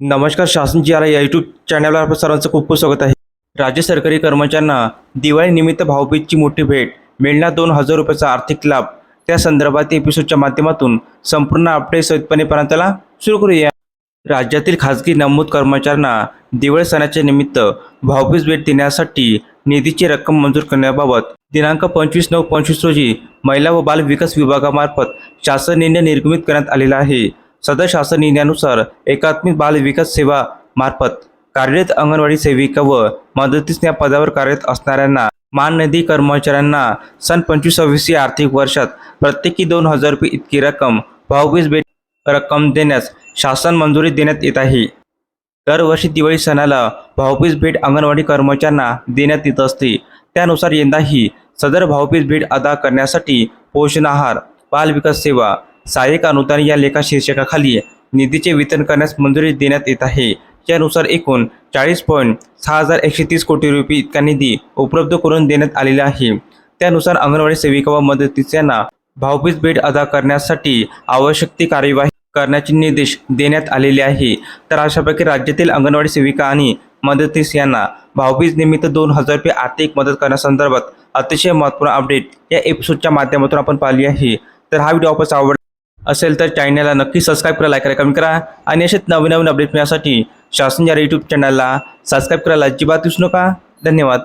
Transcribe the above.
नमस्कार शासन जी आला या यूट्यूब चॅनलवर आपलं सर्वांचं खूप खूप स्वागत आहे. राज्य सरकारी कर्मचाऱ्यांना दिवाळीनिमित्त भाऊबीजची मोठी भेट मिळणार दोन हजार रुपयाचा आर्थिक लाभ. त्या संदर्भात एपिसोडच्या माध्यमातून संपूर्ण अपडेट सहितपणेपर्यंतला सुरू करूया. राज्यातील खाजगी नमूद कर्मचाऱ्यांना दिवाळी सणाच्या निमित्त भाऊबीज भेट देण्यासाठी निधीची रक्कम मंजूर करण्याबाबत दिनांक पंचवीस नऊ पंचवीस रोजी महिला व बाल विकास विभागामार्फत शासन निर्णय निर्गमित करण्यात आलेला आहे. सदर शासन निर्णयानुसार एकात्मिक बाल विकास सेवा मार्फत कार्यरत अंगणवाडी सेविका व मदतीस या पदावर कार्यरत असणाऱ्यांना माननिधी कर्मचाऱ्यांना सन पंचवीस या आर्थिक वर्षात प्रत्येकी दोन हजार रुपये इतकी रक्कम भाऊबीज भेट रक्कम देण्यास शासन मंजुरी देण्यात येत आहे. दरवर्षी दिवाळी सणाला भाऊबीज भेट अंगणवाडी कर्मचाऱ्यांना देण्यात येत असते. त्यानुसार यंदाही सदर भाऊबीज भेट अदा करण्यासाठी पोषण आहार बाल विकास सेवा सहाय्यक अनुदान या लेखा शीर्षकाखाली निधीचे वितरण करण्यास मंजुरी देण्यात येत आहे. त्यानुसार एकूण चाळीस पॉईंट सहा हजार एकशे तीस कोटी रुपये इतका निधी उपलब्ध करून देण्यात आलेला आहे. त्यानुसार अंगणवाडी सेविका व मदतीस यांना भाऊबीज भेट अदा करण्यासाठी आवश्यक ती कार्यवाही करण्याचे निर्देश देण्यात आलेले आहे. तर अशापैकी राज्यातील अंगणवाडी सेविका आणि मदतीस यांना भाऊबीज निमित्त दोन हजार रुपये आर्थिक मदत करण्यासंदर्भात अतिशय महत्त्वपूर्ण अपडेट या एपिसोडच्या माध्यमातून आपण पाहिली आहे. तर हा व्हिडिओ आपण आवड असेल तर चॅनलला नक्की सबस्क्राईब करा लाईक करा कमेंट करा. आणि असेच नवीन नवीन अपडेट मिळण्यासाठी शासन या यूट्यूब चॅनलला सबस्क्राईब करायला अजिबात विसरू नका. धन्यवाद.